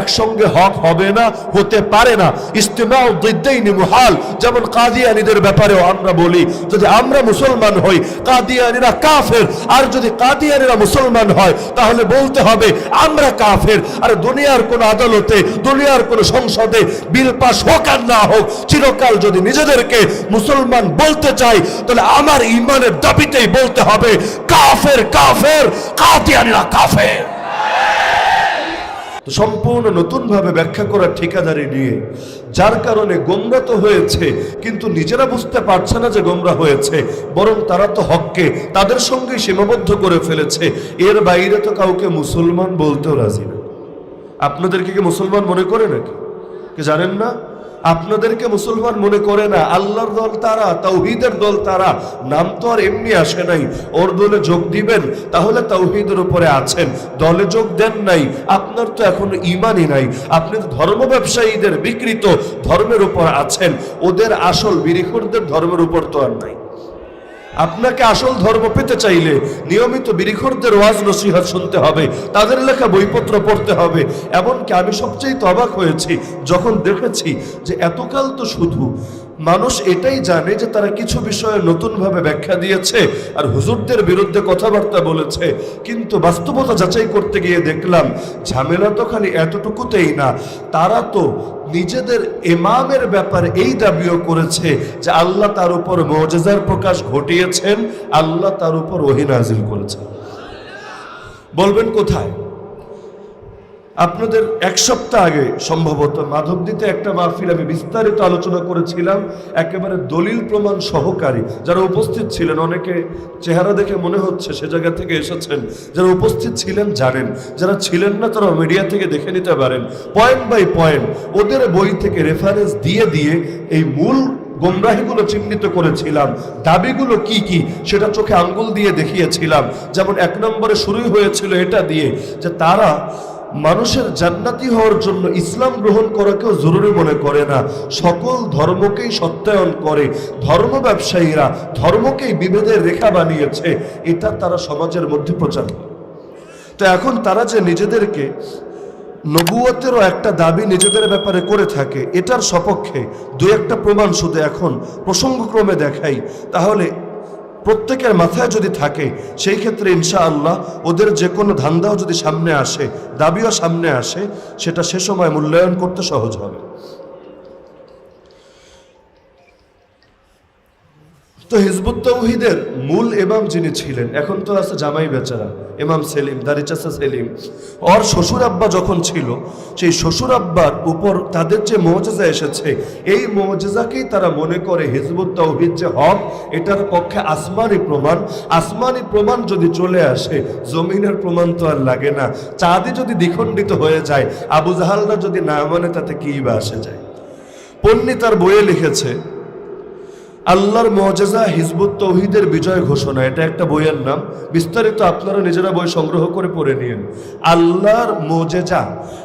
একসঙ্গে হক হবে না, হতে পারে না। ইস্তেমাও দিদ্দাইনি মুহাল, যেমন কাদিয়ানিদের ব্যাপারেও আমরা বলি, যদি আমরা মুসলমান হই, কাদিয়ানিরা কাফের, আর যদি কাদিয়ানিরা মুসলমান হয়, তাহলে বলতে হবে, আমরা কাফের। আর দুনিয়ার কোন আদালতে, দুনিয়ার কোন সংসদে বিল পাস হোক আর না হোক, চিরকাল যদি নিজেদেরকে মুসলমান বলতে চাই, তাহলে আমার ইমানের দাবিতেই বলতে হবে, কাফের কাফের, কাদিয়ানিরা কাফের। সম্পূর্ণ নতুনভাবে ব্যাখ্যা করার ঠিকাদারি নিয়ে, যার কারণে গোমরা তো হয়েছে, কিন্তু নিজেরা বুঝতে পারছে না যে গোমরা হয়েছে, বরং তারা তো হককে, তাদের সঙ্গে সীমাবদ্ধ করে ফেলেছে। এর বাইরে তো কাউকে মুসলমান বলতেও রাজি না। আপনাদেরকে কি মুসলমান মনে করে নাকি? কি জানেন না? আপনাদেরকে মুসলমান মনে করে না, আল্লাহর দল তারা, তাওহিদের দল তারা। নাম তো আর এমনি আসে নাই। ওর দলে যোগ দিবেন, তাহলে তাওহিদের উপরে আছেন। দলে যোগ দেন নাই, আপনার তো এখন ইমানই নাই। আপনি তো ধর্ম ব্যবসায়ীদের বিকৃত ধর্মের উপর আছেন। ওদের আসল বিরিখুরদের ধর্মের উপর তো আর নাই। আপনাকে আসল ধর্ম পেতে চাইলে নিয়মিত বিরিখরদের ওয়াজ নসিহত শুনতে হবে, তাদের লেখা বইপত্র পড়তে হবে। এমনকি আমি সবচেয়ে অবাক হয়েছি যখন দেখেছি যে এতকাল তো শুধু মানুষ এটাই জানে যে তারা কিছু বিষয়ে নতুনভাবে ব্যাখ্যা দিয়েছে আর হুজুরদের বিরুদ্ধে কথাবার্তা বলেছে। কিন্তু বাস্তবতা যাচাই করতে গিয়ে দেখলাম, ঝামেলা তো খালি এতটুকুতেই না। তারা তো নিজেদের এমামের ব্যাপারে এই দাবিও করেছে যে আল্লাহ তার উপর মজেজার প্রকাশ ঘটিয়েছেন, আল্লাহ তার উপর ওহি নাজিল করেছেন। বলবেন কোথায়? আপনাদের এক সপ্তাহ আগে সম্ভবত মাধবদীতে একটা মাহফিল আমি বিস্তারিত আলোচনা করেছিলাম, একেবারে দলিল প্রমাণ সহকারী। যারা উপস্থিত ছিলেন, অনেকে চেহারা দেখে মনে হচ্ছে সে জায়গা থেকে এসেছেন। যারা উপস্থিত ছিলেন জানেন, যারা ছিলেন না তারা মিডিয়া থেকে দেখে নিতে পারেন। পয়েন্ট বাই পয়েন্ট ওদের বই থেকে রেফারেন্স দিয়ে দিয়ে এই মূল গোমরাহিগুলো চিহ্নিত করেছিলাম। দাবিগুলো কি কি সেটা চোখে আঙ্গুল দিয়ে দেখিয়েছিলাম। যেমন এক নম্বরে শুরুই হয়েছিল এটা দিয়ে যে তারা মানুষের জান্নাতি হওয়ার জন্য ইসলাম গ্রহণ করাকেও জরুরি মনে করে না। সকল ধর্মকেই সত্যায়ন করে, ধর্ম ব্যবসায়ীরা ধর্মকেই বিভেদের রেখা বানিয়েছে। এটা তারা সমাজের মধ্যে প্রচার তো এখন তারা যে নিজেদেরকে নবুয়তেরও একটা দাবি নিজেদের ব্যাপারে করে থাকে, এটার সপক্ষে দু একটা প্রমাণ শুধু এখন প্রসঙ্গক্রমে দেখাই। তাহলে প্রত্যেকের মাথায় যদি থাকে, সেই ক্ষেত্রে ইনশা আল্লাহ ওদের যে কোনো ধান্দাও যদি সামনে আসে, দাবিও সামনে আসে, সেটা সে সময় মূল্যায়ন করতে সহজ হবে। তো হিজবুত তৌহিদের মূল এমাম যিনি ছিলেন, এখন তো আছে জামাই বেচারা এমাম সেলিম দারিচাসা সেলিম। ওর শ্বশুর আব্বা যখন ছিল, সেই শ্বশুর আব্বার উপর তাদের যে মৌজেজা এসেছে, এই মৌজেজাকেই তারা মনে করে হিজবুত তৌহিদ যে হক, এটার পক্ষে আসমানি প্রমাণ। আসমানি প্রমাণ যদি চলে আসে, জমিনের প্রমাণ তো আর লাগে না। চাঁদি যদি দ্বিখণ্ডিত হয়ে যায়, আবু জাহালরা যদি না মানে তাতে কি বা আসে যায়? পন্নী তার বইয়ে লিখেছে আল্লাহর মজেজা হিজবুত তৌহিদের বিজয় ঘোষণা। এটা একটা বইয়ের নাম। বিস্তারিত আপনারা নিজেরা বই সংগ্রহ করে পড়ে নিন। আল্লাহর মজেজা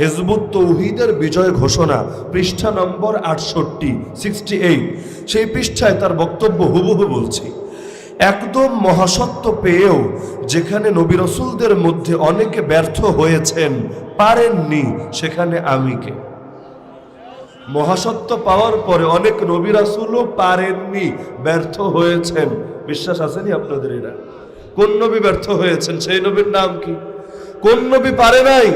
হিজবুত তৌহিদের বিজয় ঘোষণা, পৃষ্ঠা নম্বর আটষট্টি সিক্সটি এইট সেই পৃষ্ঠায় তার বক্তব্য হুবহু বলছি। একদম মহাসত্ব পেয়েও যেখানে নবী রসুলদের মধ্যে অনেকে ব্যর্থ হয়েছেন, পারেননি সেখানে আমি মহাসত্ব পাওয়ার পরে অনেক নবী রাসুলও পারেননি, ব্যর্থ হয়েছেন। বিশ্বাস আসেনি আপনাদের এরা? কোন নবী ব্যর্থ হয়েছেন? সেই নবীর নাম কি? কোন নবী পারে নাই?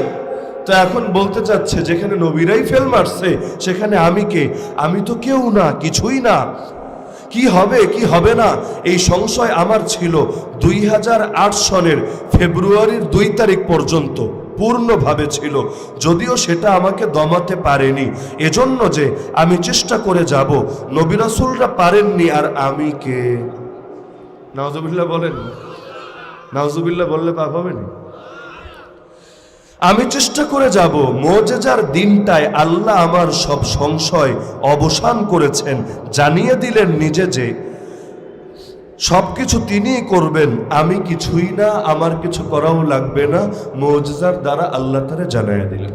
তো এখন বলতে চাচ্ছে, যেখানে নবীরাই ফেল মারছে, সেখানে আমি কে? আমি তো কেউ না, কিছুই না। কি হবে কি হবে না? এই সংশয় আমার ছিল দুই হাজার আট সনের ফেব্রুয়ারির দুই তারিখ পর্যন্ত। পূর্ণভাবে ছিল, যদিও সেটা আমাকে দমাতে পারেনি। এজন্য যে আমি চেষ্টা করে যাব, নবী রাসূলরা পারেননি আর আমি কে? নাওজুবিল্লাহ বলেন। নাওজুবিল্লাহ বললে পাপ হবে না? আমি চেষ্টা করে যাব, মোজেজার দিনটায় আল্লাহ আমার সব সংশয় অবসান করেছেন, জানিয়ে দিলেন নিজে যে সবকিছু তিনিই করবেন, আমি কিছুই না, আমার কিছু করাও লাগবে না মৌজার দ্বারা আল্লাহ তারা জানাইয়া দিলেন।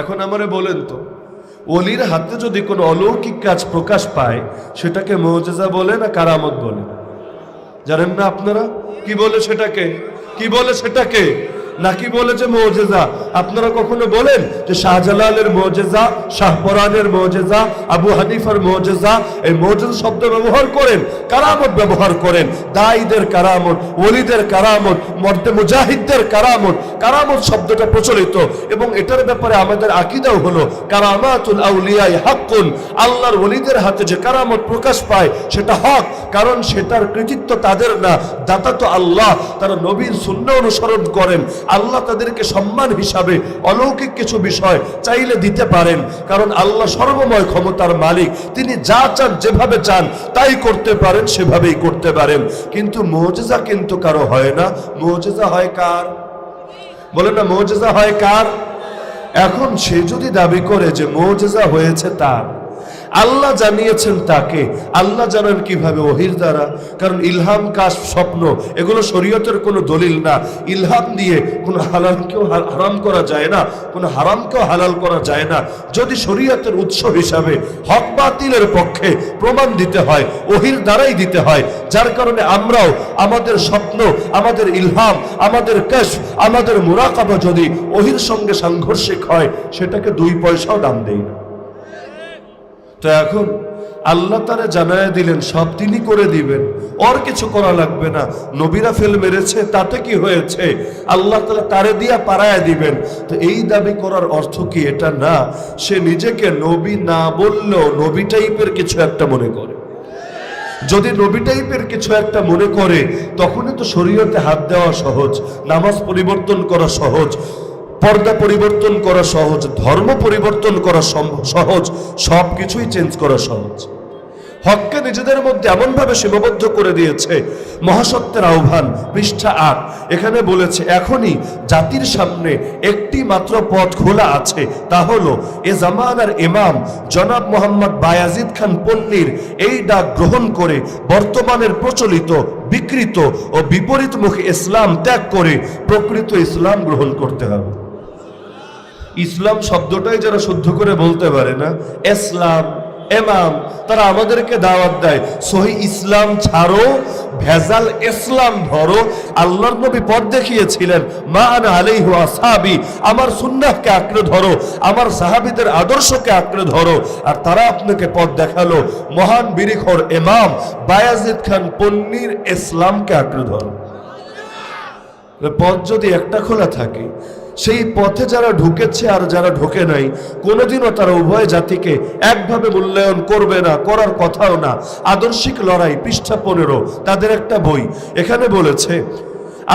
এখন আমারে বলেন তো অলির হাতে যদি কোনো অলৌকিক কাজ প্রকাশ পায়, সেটাকে মৌজেজা বলে না কারামত বলে? জানেন না আপনারা? কি বলে সেটাকে? কি বলে সেটাকে? নাকি বলেছে মৌজেজা? আপনারা কখনো বলেন যে শাহজালালের মৌজেজা, শাহপরানের মৌজেজা, আবু হানিফার মৌজেজা এই মৌজেজা শব্দ ব্যবহার করেন, কারামত ব্যবহার করেন। দায়ীদের কারামত, ওলিদের কারামত, মর্দে মুজাহিদদের কারামত কারামত শব্দটা প্রচলিত। এবং এটার ব্যাপারে আমাদের আকিদাও হলো, কারামাতুল আউলিয়াই হাক্কুন। আল্লাহর ওলিদের হাতে যে কারামত প্রকাশ পায়, সেটা হক, কারণ সেটার কৃতিত্ব তাদের না। দাতা তো আল্লাহ, তারা নবীর শূন্য অনুসরণ করেন। আল্লাহ তাদেরকে সম্মান হিসাবে অলৌকিক কিছু বিষয় চাইলে দিতে পারেন। কারণ আল্লাহ সর্বময় ক্ষমতার মালিক। তিনি যা চান, যেভাবে চান, তাই করতে পারেন, সেভাবেই করতে পারেন। কিন্তু মোজেজা কিন্তু কারও হয় না। মোজেজা হয় কার? বলে না, মোজেজা হয় কার? এখন সে যদি দাবি করে যে মোজেজা হয়েছে তার আল্লাহ জানিয়েছেন তাকে। আল্লাহ জানেন কীভাবে ওহির দ্বারা। কারণ ইলহাম কাশ স্বপ্ন, এগুলো শরীয়তের কোনো দলিল না। ইলহাম দিয়ে কোনো হালালকেও হারাম করা যায় না, কোনো হারামকেও হালাল করা যায় না। যদি শরীয়তের উৎস হিসাবে হক বাতিলের পক্ষে প্রমাণ দিতে হয়, ওহির দ্বারাই দিতে হয়, যার কারণে আমরাও আমাদের স্বপ্ন, আমাদের ইলহাম, আমাদের কাশ আমাদের মুরাকাবা যদি ওহির সঙ্গে সাংঘর্ষিক হয়, সেটাকে দুই পয়সাও দাম দেই না। তো এখন আল্লাহ তারা জানায় দিলেন, সব তিনি করে দিবেন। ওর কিছু করা লাগবে না। নবীরা ফেল মেরেছে, তাতে কি হয়েছে? আল্লাহ তালা তারে দিয়া পারায় দিবেন। তো এই দাবি করার অর্থ কি? এটা না। সে নিজেকে নবী না বললেও নবী টাইপের কিছু একটা মনে করে। যদি নবী টাইপের কিছু একটা মনে করে, তখনই তো শরীয়তে হাত দেওয়া সহজ, নামাজ পরিবর্তন করা সহজ। পর্দা পরিবর্তন করা সহজ, ধর্ম পরিবর্তন করা সহজ সব কিছুই চেঞ্জ করা সহজ। হককে নিজেদের মধ্যে এমনভাবে সীমাবদ্ধ করে দিয়েছে, মহাসত্যের আহ্বান, পৃষ্ঠা আট, এখানে বলেছে, এখনই জাতির সামনে একটি মাত্র পথ খোলা আছে, তা হলো, এ জামানার ইমাম জনাব মোহাম্মদ বায়াজিদ খান পন্নির এই ডাক গ্রহণ করে বর্তমানের প্রচলিত, বিকৃত ও বিপরীতমুখী ইসলাম ত্যাগ করে প্রকৃত ইসলাম গ্রহণ করতে হবে। ইসলাম শব্দটাই যারা শুদ্ধ করে বলতে পারে না ইসলাম এমাম, তারা আমাদেরকে দাওয়াত দেয়। সহি ইসলাম ছাড়ো, ভেজাল ইসলাম ধরো। আল্লাহর নবী পথ দেখিয়েছিলেন, মা আনা আলাইহু আসহাবি আমার সুন্নাহকে আঁকড়ে ধরো, আমার সাহাবীদের আদর্শকে আঁকড়ে ধরো। আর তারা আপনাকে পথ দেখাল, মহান বিরিখর ইমাম বায়াজিদ খান পন্নির ইসলামকে আঁকড়ে ধরো। পথ যদি একটা খোলা থাকে সেই পথে যারা ঢুকেছে আর যারা ঢোকে নাই, কোনোদিনও তারা উভয় জাতিকে একভাবে মূল্যায়ন করবে না, করার কথাও না। আদর্শিক লড়াই, পৃষ্ঠা পনেরো, তাদের একটা বই। এখানে বলেছে,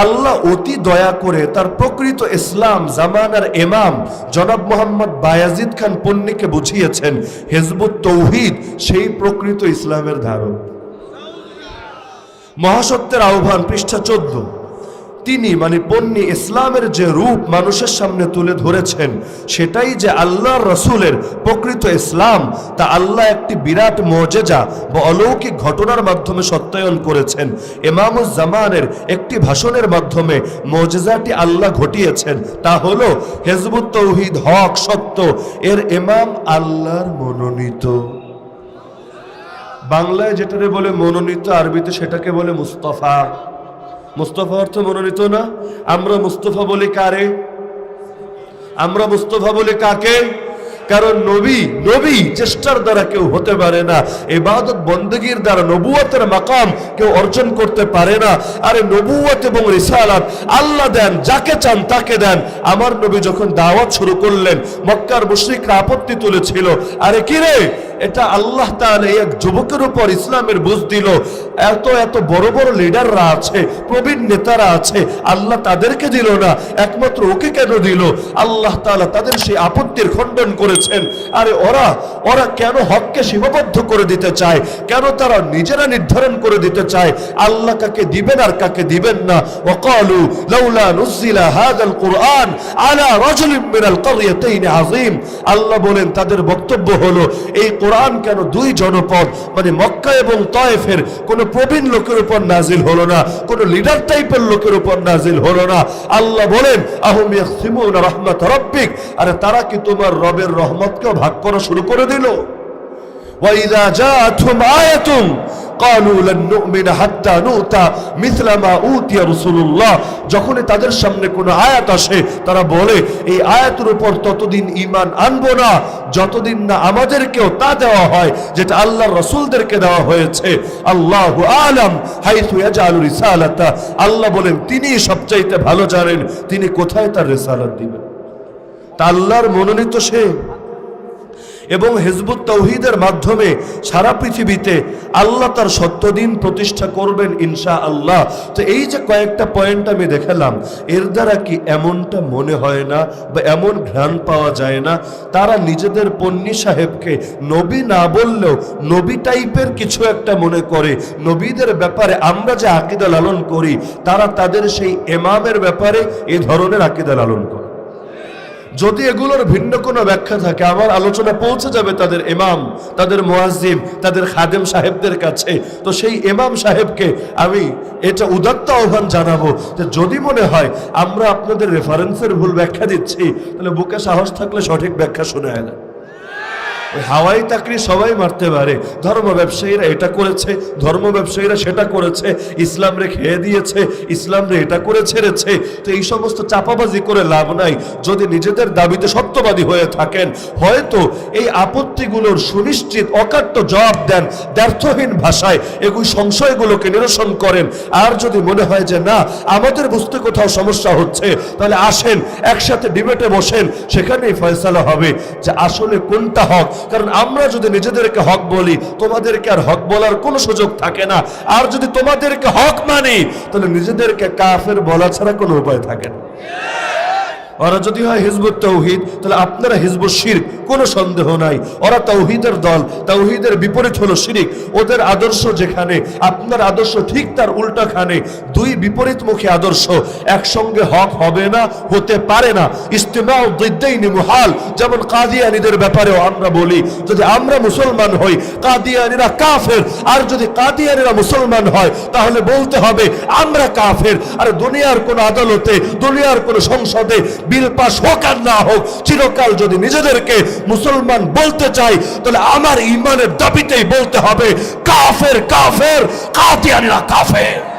আল্লাহ অতি দয়া করে তার প্রকৃত ইসলাম জামানার এমাম জনাব মোহাম্মদ বায়াজিদ খান পন্নিকে বুঝিয়েছেন, হেজবুত তৌহিদ সেই প্রকৃত ইসলামের ধারক। মহাসত্যের আহ্বান, পৃষ্ঠা চোদ্দ। তিনি মানে পন্নী ইসলামের যে রূপ মানুষের সামনে তুলে ধরেছেন, সেটাই যে আল্লাহর রসুলের প্রকৃত ইসলাম, তা আল্লাহ একটি বিরাট মজেজা বা অলৌকিক ঘটনার মাধ্যমে সত্যায়ন করেছেন। ইমামুজ জামানের একটি ভাষণের মাধ্যমে মজেজাটি আল্লাহ ঘটিয়েছেন, তা হলো, হেজবুত তৌহিদ হক সত্য, এর এমাম আল্লাহর মনোনীত। বাংলায় যেটারে বলে মনোনীত, আরবিতে সেটাকে বলে মুস্তফা। মুস্তফা অর্থ মনোনীত না? আমরা মুস্তফা বলি কারে? আমরা মুস্তফা বলি কাকে? কারণ নবী নবী চেষ্টার দ্বারা কেউ হতে পারে না। এবাদত বন্দগীর দ্বারা নবুয়তের মাকাম কেউ অর্জন করতে পারে না। আরে নবুয়ত এবং রিসালাত আল্লাহ দেন, যাকে চান তাকে দেন। আমার নবী যখন দাওয়াত শুরু করলেন, মক্কার মুশরিকরা আপত্তি তুলেছিল, আরে কি রে? এটা আল্লাহ এই এক যুবকের উপর ইসলামের বুঝ দিল। এত এত বড় বড় লিডাররা আছে, প্রবীণ নেতারা আছে, আল্লাহ তাদেরকে দিল না, একমাত্র ওকে কেন দিল? আল্লাহ তাআলা তাদের সেই আপত্তির খণ্ডন করেছেন। আরে ওরা ওরা কেন হককে সীমাবদ্ধ করে দিতে চায়? কেন তারা নিজেরা নির্ধারণ করে দিতে চায়? আল্লাহ কাকে দিবেন আর কাকে দিবেন না? ওকালু লাউলা আল্লাহ বলেন, তাদের বক্তব্য হলো, এই কোরআন কেন দুই জনপদ মানে মক্কা এবং তয়েফের কোনো প্রবীণ লোকের উপর নাজিল হলো না, কোনো লিডার টাইপের লোকের উপর নাজিল হলো না। আল্লাহ বলেন আহমিয়া রহমত রব্বিক আরে তারা কি তোমার রবের রহমতকেও ভাগ করা শুরু করে দিল? ওয়াইদা যা আয়াতুম যখন তাদের সামনে কোনো আয়াত আসে, তারা বলে, এই আয়াতের উপর ততদিন না। যতদিন না আমাদেরকেও তা দেওয়া হয়, যেটা আল্লাহ রসুলদেরকে দেওয়া হয়েছে। আল্লাহ আল্লাহ বলেন, তিনি সবচাইতে ভালো জানেন, তিনি কোথায় তার রেসালাত দিবেন? তা আল্লাহর মনোনীত সে। এবং হেজবুত তৌহিদের মাধ্যমে সারা পৃথিবীতে আল্লাহ তার সত্যদিন প্রতিষ্ঠা করবেন ইনশা আল্লাহ তো এই যে কয়েকটা পয়েন্ট আমি দেখালাম, এর দ্বারা কি এমনটা মনে হয় না বা এমন ঘ্রাণ পাওয়া যায় না? তারা নিজেদের পন্নী সাহেবকে নবী না বললেও নবী টাইপের কিছু একটা মনে করে। নবীদের ব্যাপারে আমরা যে আকিদা লালন করি, তারা তাদের সেই এমামের ব্যাপারে এ ধরনের আকিদা লালন করে। যদি এগুলোর ভিন্ন কোনো ব্যাখ্যা থাকে, আমার আলোচনা পৌঁছে যাবে তাদের এমাম তাদের মোয়াজিম তাদের খাদেম সাহেবদের কাছে। তো সেই এমাম সাহেবকে আমি এটা উদাত্ত আহ্বান জানাব যে যদি মনে হয় আমরা আপনাদের রেফারেন্সের ভুল ব্যাখ্যা দিচ্ছি, তাহলে বুকে সাহস থাকলে সঠিক ব্যাখ্যা শুনে আয় হাওয়াই চাকরি সবাই মারতে পারে। ধর্ম ব্যবসায়ীরা এটা করেছে, ধর্ম ব্যবসায়ীরা সেটা করেছে, ইসলাম রে খেয়ে দিয়েছে, ইসলাম রে এটা করে ছেড়েছে। তো এই সমস্ত চাপাবাজি করে লাভ নাই। যদি নিজেদের দাবিতে সত্যবাদী হয়ে থাকেন, হয়তো এই আপত্তিগুলোর সুনিশ্চিত, অকাট্য জবাব দেন ব্যর্থহীন ভাষায় এগুলি সংশয়গুলোকে নিরসন করেন। আর যদি মনে হয় যে না, আমাদের বুঝতে কোথাও সমস্যা হচ্ছে, তাহলে আসেন, একসাথে ডিবেটে বসেন। সেখানেই ফয়সালা হবে যে আসলে কোনটা হক কারণ আমরা যদি নিজেদেরকে হক বলি, তোমাদেরকে আর হক বলার কোনো সুযোগ থাকে না। আর যদি তোমাদেরকে হক মানি, তাহলে নিজেদেরকে কাফের বলা ছাড়া কোনো উপায় থাকে না। ওরা যদি হয় হিজবুত তৌহিদ, তাহলে আপনারা হিজবুত শিরক, কোনো সন্দেহ নাই। ওরা তৌহিদের দল, তৌহিদের বিপরীত হলো শিরিক। ওদের আদর্শ যেখানে, আপনার আদর্শ ঠিক তার উল্টাখানে। দুই বিপরীতমুখী আদর্শ একসঙ্গে হক হবে না, হতে পারে না। ইস্তেমাও দিদ্দাইনি মুহাল, যেমন কাদিয়ানিদের ব্যাপারেও আমরা বলি, যদি আমরা মুসলমান হই, কাদিয়ানিরা কাফের। আর যদি কাদিয়ানিরা মুসলমান হয়, তাহলে বলতে হবে, আমরা কাফের। আর দুনিয়ার কোন আদালতে, দুনিয়ার কোন সংসদে বিল পাস হোক আর না হোক, চিরকাল যদি নিজেদেরকে মুসলমান বলতে চাই, তাহলে আমার ইমানের দাবিতেই বলতে হবে, কাফের কাফের, কাতিয়ানিরা কাফের।